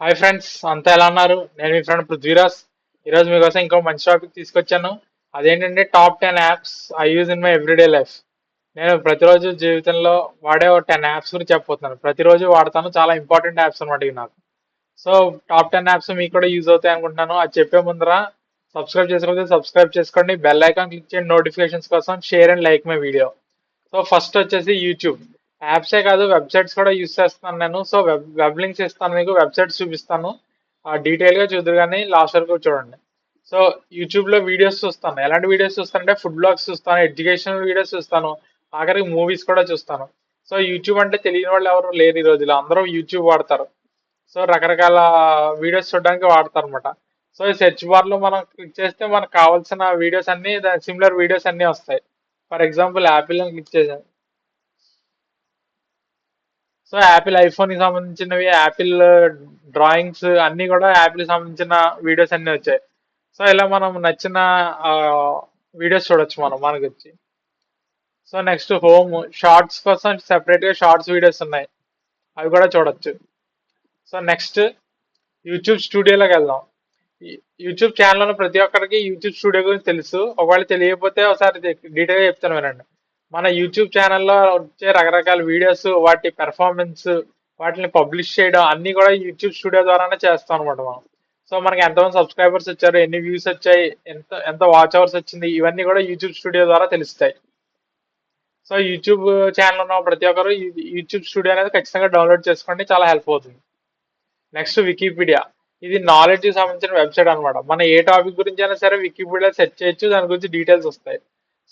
Hi friends అంతా ఎలా ఉన్నారు? నేను మీ ఫ్రెండ్ పృథ్వీరాజ్. ఈరోజు మీకోసం ఇంకో మంచి టాపిక్ తీసుకొచ్చాను. అదేంటంటే top ten apps I use in my everyday life నేను ప్రతిరోజు జీవితంలో వాడే ఒక టెన్ యాప్స్ గురించి చెప్పబోతున్నాను. ప్రతిరోజు వాడతాను. చాలా ఇంపార్టెంట్ యాప్స్ అనమాట ఇవి నాకు. సో టాప్ టెన్ యాప్స్ మీకు కూడా యూజ్ అవుతాయి అనుకుంటున్నాను. అది చెప్పే ముందర సబ్స్క్రైబ్ చేసుకోకపోతే సబ్స్క్రైబ్ చేసుకోండి. బెల్ ఐకాన్ క్లిక్ చేయండి. నోటిఫికేషన్స్ కోసం share and like my video so first వచ్చేసి యూట్యూబ్ యాప్సే కాదు వెబ్సైట్స్ కూడా యూస్ చేస్తాను నేను. సో వెబ్ వెబ్ లింక్స్ ఇస్తాను మీకు వెబ్సైట్స్ చూపిస్తాను. ఆ చూద్దరు కానీ లాస్ట్ వరకు చూడండి. సో యూట్యూబ్లో వీడియోస్ చూస్తాను. ఎలాంటి వీడియోస్ చూస్తానంటే ఫుడ్ బ్లాగ్స్ చూస్తాను ఎడ్యుకేషనల్ వీడియోస్ చూస్తాను ఆఖరికి మూవీస్ కూడా చూస్తాను. సో యూట్యూబ్ అంటే తెలియని వాళ్ళు ఎవరు లేరు ఈ రోజులో అందరూ యూట్యూబ్ వాడతారు. సో రకరకాల వీడియోస్ చూడడానికి వాడతారు అనమాట సో ఈ సెర్చ్ బార్లో మనం క్లిక్ చేస్తే మనకు కావాల్సిన వీడియోస్ అన్నీ సిమిలర్ వీడియోస్ అన్నీ వస్తాయి. ఫర్ ఎగ్జాంపుల్ యాపిల్ అని క్లిక్ చేశాను. సో యాపిల్ ఐఫోన్కి సంబంధించినవి యాపిల్ డ్రాయింగ్స్ అన్ని కూడా యాపిల్ సంబంధించిన వీడియోస్ అన్ని వచ్చాయి. సో ఇలా మనం నచ్చిన వీడియోస్ చూడొచ్చు మనం మనకి వచ్చి సో నెక్స్ట్ హోమ్ షార్ట్స్ కోసం సెపరేట్గా షార్ట్స్ వీడియోస్ ఉన్నాయి. అవి కూడా చూడొచ్చు. సో నెక్స్ట్ యూట్యూబ్ స్టూడియోలోకి వెళ్దాం. యూట్యూబ్ ఛానల్ ఉన్న ప్రతి ఒక్కరికి యూట్యూబ్ స్టూడియో గురించి తెలుసు. ఒకవేళ తెలియకపోతే ఒకసారి డీటెయిల్ చెప్తాను వినండి. మన యూట్యూబ్ ఛానల్లో వచ్చే రకరకాల వీడియోస్ వాటి పెర్ఫార్మెన్స్ వాటిని పబ్లిష్ చేయడం అన్ని కూడా యూట్యూబ్ స్టూడియో ద్వారానే చేస్తాం అనమాట మనం. సో మనకి ఎంతమంది సబ్స్క్రైబర్స్ వచ్చారు ఎన్ని వ్యూస్ వచ్చాయి ఎంత ఎంత వాచ్ అవర్స్ వచ్చింది ఇవన్నీ కూడా యూట్యూబ్ స్టూడియో ద్వారా తెలుస్తాయి. సో యూట్యూబ్ ఛానల్ ఉన్న ప్రతి ఒక్కరు యూట్యూబ్ స్టూడియో అనేది ఖచ్చితంగా డౌన్లోడ్ చేసుకోండి చాలా హెల్ప్ అవుతుంది. నెక్స్ట్ వికీపీడియా ఇది నాలెడ్జ్కి సంబంధించిన వెబ్సైట్ అనమాట మన ఏ టాపిక్ గురించి అయినా సరే వికీపీడియా సెర్చ్ చేయొచ్చు దాని గురించి డీటెయిల్స్ వస్తాయి.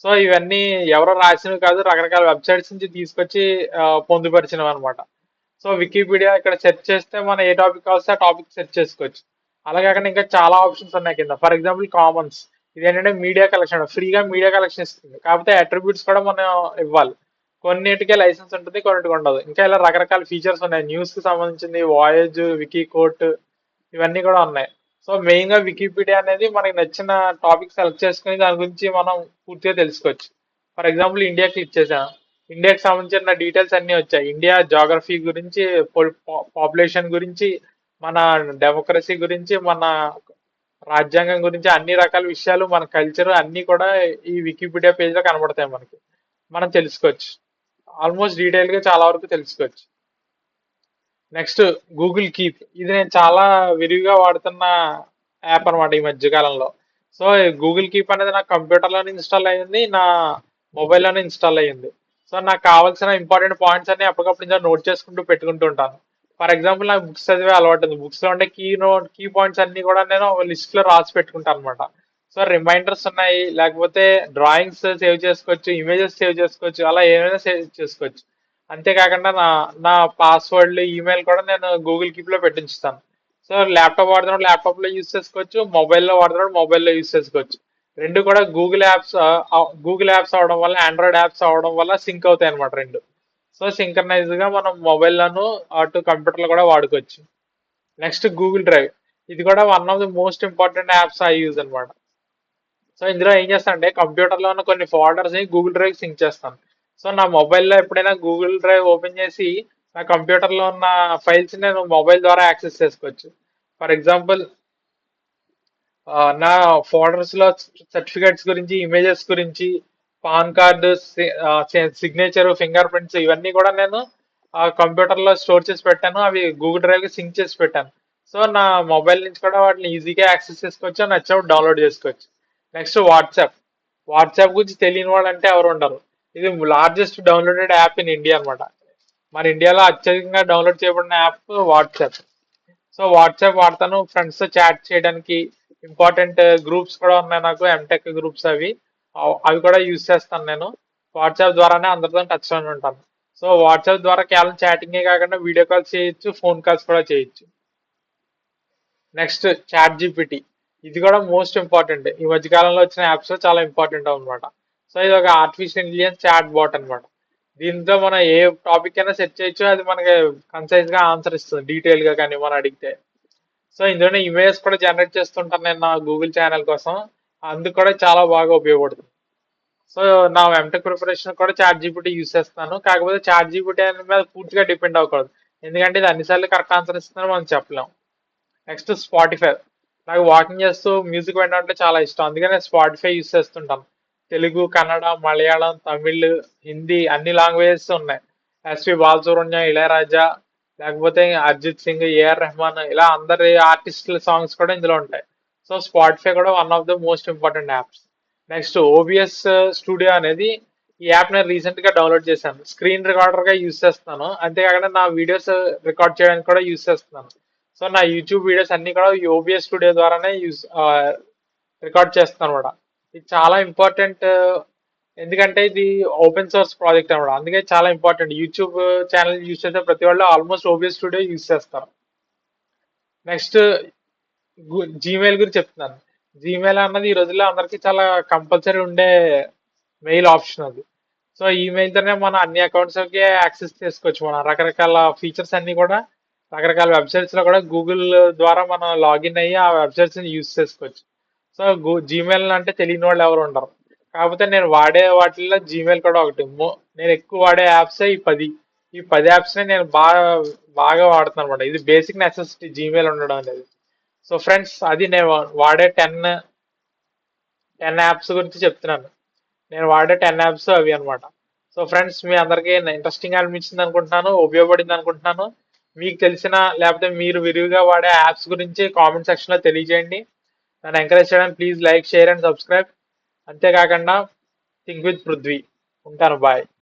సో ఇవన్నీ ఎవరో రాసినవి కాదు రకరకాల వెబ్సైట్స్ నుంచి తీసుకొచ్చి పొందుపరిచినవి అనమాట సో వికీపీడియా ఇక్కడ సెర్చ్ చేస్తే మనం ఏ టాపిక్ కావాల్సి ఆ టాపిక్ సెర్చ్ చేసుకోవచ్చు. అలాగే అక్కడ ఇంకా చాలా ఆప్షన్స్ ఉన్నాయి కింద. For example Commons. ఇది ఏంటంటే మీడియా కలెక్షన్ ఫ్రీగా మీడియా కలెక్షన్ ఇస్తుంది. కాకపోతే అట్రిబ్యూట్స్ కూడా మనం ఇవ్వాలి. కొన్నిటికే లైసెన్స్ ఉంటుంది కొన్నిటికి ఉండదు. ఇంకా ఇలా రకరకాల ఫీచర్స్ ఉన్నాయి. న్యూస్కి సంబంధించింది వాయేజ్ వికీ కోట్ ఇవన్నీ కూడా ఉన్నాయి. సో మెయిన్గా వికీపీడియా అనేది మనకి నచ్చిన టాపిక్ సెలెక్ట్ చేసుకుని దాని గురించి మనం పూర్తిగా తెలుసుకోవచ్చు. ఫర్ ఎగ్జాంపుల్ ఇండియా క్లిక్ చేశాను ఇండియాకి సంబంధించిన డీటెయిల్స్ అన్ని వచ్చాయి. ఇండియా జాగ్రఫీ గురించి పాపులేషన్ గురించి మన డెమోక్రసీ గురించి మన రాజ్యాంగం గురించి అన్ని రకాల విషయాలు మన కల్చర్ అన్ని కూడా ఈ వికీపీడియా పేజ్లో కనబడతాయి మనకి. మనం తెలుసుకోవచ్చు. ఆల్మోస్ట్ డీటెయిల్గా చాలా వరకు తెలుసుకోవచ్చు. Next Google Keep. ఇది నేను చాలా విరివిగా వాడుతున్న యాప్ అనమాట ఈ మధ్యకాలంలో సో గూగుల్ కీప్ అనేది నా కంప్యూటర్లోనే ఇన్స్టాల్ అయ్యింది నా మొబైల్లోనే ఇన్స్టాల్ అయ్యింది సో నాకు కావాల్సిన ఇంపార్టెంట్ పాయింట్స్ అన్ని అప్పటికప్పుడు ఇంకా నోట్ చేసుకుంటూ పెట్టుకుంటూ ఉంటాను. ఫర్ ఎగ్జాంపుల్ నాకు బుక్స్ చదివే అలవాటు ఉంది. బుక్స్లో ఉండే కీ నోట్ కీ పాయింట్స్ అన్ని కూడా నేను లిస్ట్లో రాసి పెట్టుకుంటాను అనమాట సో రిమైండర్స్ ఉన్నాయి లేకపోతే డ్రాయింగ్స్ సేవ్ చేసుకోవచ్చు ఇమేజెస్ సేవ్ చేసుకోవచ్చు అలా ఏమైనా సేవ్ చేసుకోవచ్చు. అంతేకాకుండా నా నా పాస్వర్డ్లు ఈమెయిల్ కూడా నేను గూగుల్ కీప్లో పెట్టించుతాను. సో ల్యాప్టాప్ వాడుతున్నాడు ల్యాప్టాప్లో యూస్ చేసుకోవచ్చు మొబైల్లో వాడుతున్నాడు మొబైల్లో యూస్ చేసుకోవచ్చు. రెండు కూడా గూగుల్ యాప్స్ గూగుల్ యాప్స్ అవడం వల్ల ఆండ్రాయిడ్ యాప్స్ అవడం వల్ల సింక్ అవుతాయి అనమాట రెండు. సో సింక్రనైజ్గా మనం మొబైల్లోను అటు కంప్యూటర్లో కూడా వాడుకోవచ్చు. నెక్స్ట్ గూగుల్ డ్రైవ్ ఇది కూడా one of the most important apps I use అనమాట సో ఇందులో ఏం చేస్తానంటే కంప్యూటర్లో ఉన్న కొన్ని ఫోల్డర్స్ని గూగుల్ డ్రైవ్ సింక్ చేస్తాను. సో నా మొబైల్లో ఎప్పుడైనా గూగుల్ డ్రైవ్ ఓపెన్ చేసి నా కంప్యూటర్లో ఉన్న ఫైల్స్ నేను మొబైల్ ద్వారా యాక్సెస్ చేసుకోవచ్చు. ఫర్ ఎగ్జాంపుల్ నా ఫోల్డర్స్లో సర్టిఫికేట్స్ గురించి ఇమేజెస్ గురించి PAN card signature finger prints ఇవన్నీ కూడా నేను ఆ కంప్యూటర్లో స్టోర్ చేసి పెట్టాను. అవి గూగుల్ డ్రైవ్కి సింక్ చేసి పెట్టాను. సో నా మొబైల్ నుంచి కూడా వాటిని ఈజీగా యాక్సెస్ చేసుకోవచ్చు నచ్చినప్పుడు డౌన్లోడ్ చేసుకోవచ్చు. Next WhatsApp. వాట్సాప్ గురించి తెలియని వాళ్ళు అంటే ఎవరు ఉండరు. ఇది largest downloaded app in India అన్నమాట. మన ఇండియాలో అత్యధికంగా డౌన్లోడ్ చేయబడిన యాప్ వాట్సాప్ సో వాట్సాప్ వాడతాను. ఫ్రెండ్స్తో చాట్ చేయడానికి ఇంపార్టెంట్ గ్రూప్స్ కూడా ఉన్నాయి నాకు ఎంటెక్ గ్రూప్స్ అవి. అవి కూడా యూజ్ చేస్తాను నేను. వాట్సాప్ ద్వారానే అందరితో టచ్ ఉంటాను. సో వాట్సాప్ ద్వారా కేవలం చాటింగే కాకుండా వీడియో కాల్స్ చేయొచ్చు ఫోన్ కాల్స్ కూడా చేయొచ్చు. నెక్స్ట్ చాట్ జీపీటీ ఇది కూడా మోస్ట్ ఇంపార్టెంట్ ఈ మధ్య కాలంలో వచ్చిన యాప్స్ చాలా ఇంపార్టెంట్ అనమాట సో ఇది ఒక ఆర్టిఫిషియల్ ఇంటెలిజెన్స్ చాట్ బాట్ అనమాట దీంతో మనం ఏ టాపిక్ అయినా సెర్చ్ చేయొచ్చు అది మనకి కన్సైజ్గా ఆన్సర్ ఇస్తుంది డీటెయిల్గా కానీ మనం అడిగితే. సో ఇందులోనే ఇమేజెస్ కూడా జనరేట్ చేస్తుంటాను నేను నా గూగుల్ ఛానల్ కోసం. అందుకు కూడా చాలా బాగా ఉపయోగపడుతుంది. సో నా ఎంటెక్ ప్రిపరేషన్ కూడా చాట్ జీపీటీ యూస్ చేస్తాను. కాకపోతే చాట్ జీపీటీ మీద పూర్తిగా డిపెండ్ అవ్వకూడదు. ఎందుకంటే ఇది అన్నిసార్లు కరెక్ట్ ఆన్సర్ ఇస్తుందని మనం చెప్పలేం. నెక్స్ట్ స్పాటిఫై నాకు వాకింగ్ చేస్తూ మ్యూజిక్ వినడం అంటే చాలా ఇష్టం. అందుకనే స్పాటిఫై యూస్ చేస్తుంటాను. తెలుగు కన్నడ మలయాళం తమిళ్ హిందీ అన్ని లాంగ్వేజెస్ ఉన్నాయి. ఎస్వి బాలసుబ్రహ్మణ్యం ఇళయరాజా లేకపోతే అర్జిత్ సింగ్ ఏఆర్ రెహమాన్ ఇలా అందరి ఆర్టిస్టుల సాంగ్స్ కూడా ఇందులో ఉంటాయి. సో స్పాటిఫై కూడా one of the most important apps. Next OBS studio అనేది ఈ యాప్ నేను రీసెంట్గా డౌన్లోడ్ చేశాను. స్క్రీన్ రికార్డర్గా యూస్ చేస్తాను అంతేకాకుండా నా వీడియోస్ రికార్డ్ చేయడానికి కూడా యూస్ చేస్తున్నాను. సో నా యూట్యూబ్ వీడియోస్ అన్ని కూడా ఈ ఓబిఎస్ స్టూడియో ద్వారానే యూస్ రికార్డ్ చేస్తాను కూడా. ఇది చాలా ఇంపార్టెంట్ ఎందుకంటే ఇది ఓపెన్ సోర్స్ ప్రాజెక్ట్ అనమాట. అందుకే చాలా ఇంపార్టెంట్ యూట్యూబ్ ఛానల్ యూస్ చేసే ప్రతి వాళ్ళు ఆల్మోస్ట్ ఓబిఎస్ స్టూడియో యూస్ చేస్తారు. నెక్స్ట్ జీమెయిల్ గురించి చెప్తున్నాను. జీమెయిల్ అన్నది ఈ రోజుల్లో అందరికీ చాలా కంపల్సరీ ఉండే మెయిల్ ఆప్షన్ అది. సో ఈమెయిల్తోనే మన మనం అన్ని అకౌంట్స్కి యాక్సెస్ చేసుకోవచ్చు. మనం రకరకాల ఫీచర్స్ అన్నీ కూడా రకరకాల వెబ్సైట్స్లో కూడా గూగుల్ ద్వారా మనం లాగిన్ అయ్యి ఆ వెబ్సైట్స్ని యూజ్ యూస్ చేసుకోవచ్చు. సో జీమెయిల్ అంటే తెలియని వాళ్ళు ఎవరు ఉండరు. కాకపోతే నేను వాడే వాటిల్లో జీమెయిల్ కూడా ఒకటి. నేను ఎక్కువ వాడే యాప్స్ ఈ పది. ఈ పది యాప్స్ని నేను బాగా బాగా వాడుతున్నాను అనమాట ఇది బేసిక్ నెసెసిటీ జీమెయిల్ ఉండడం అనేది. సో ఫ్రెండ్స్ అది నేను వాడే టెన్ టెన్ యాప్స్ గురించి చెప్తున్నాను. నేను వాడే టెన్ యాప్స్ అవి అన్నమాట. సో ఫ్రెండ్స్ మీ అందరికీ ఇంట్రెస్టింగ్ అనిపించింది అనుకుంటున్నాను ఉపయోగపడింది అనుకుంటున్నాను. మీకు తెలిసిన లేకపోతే మీరు విరివిగా వాడే యాప్స్ గురించి కామెంట్ సెక్షన్లో తెలియజేయండి. నన్ను ఎంకరేజ్ చేయడానికి please like share and subscribe అంతేకాకుండా థింక్ విత్ పృథ్వీ ఉంటాను బాయ్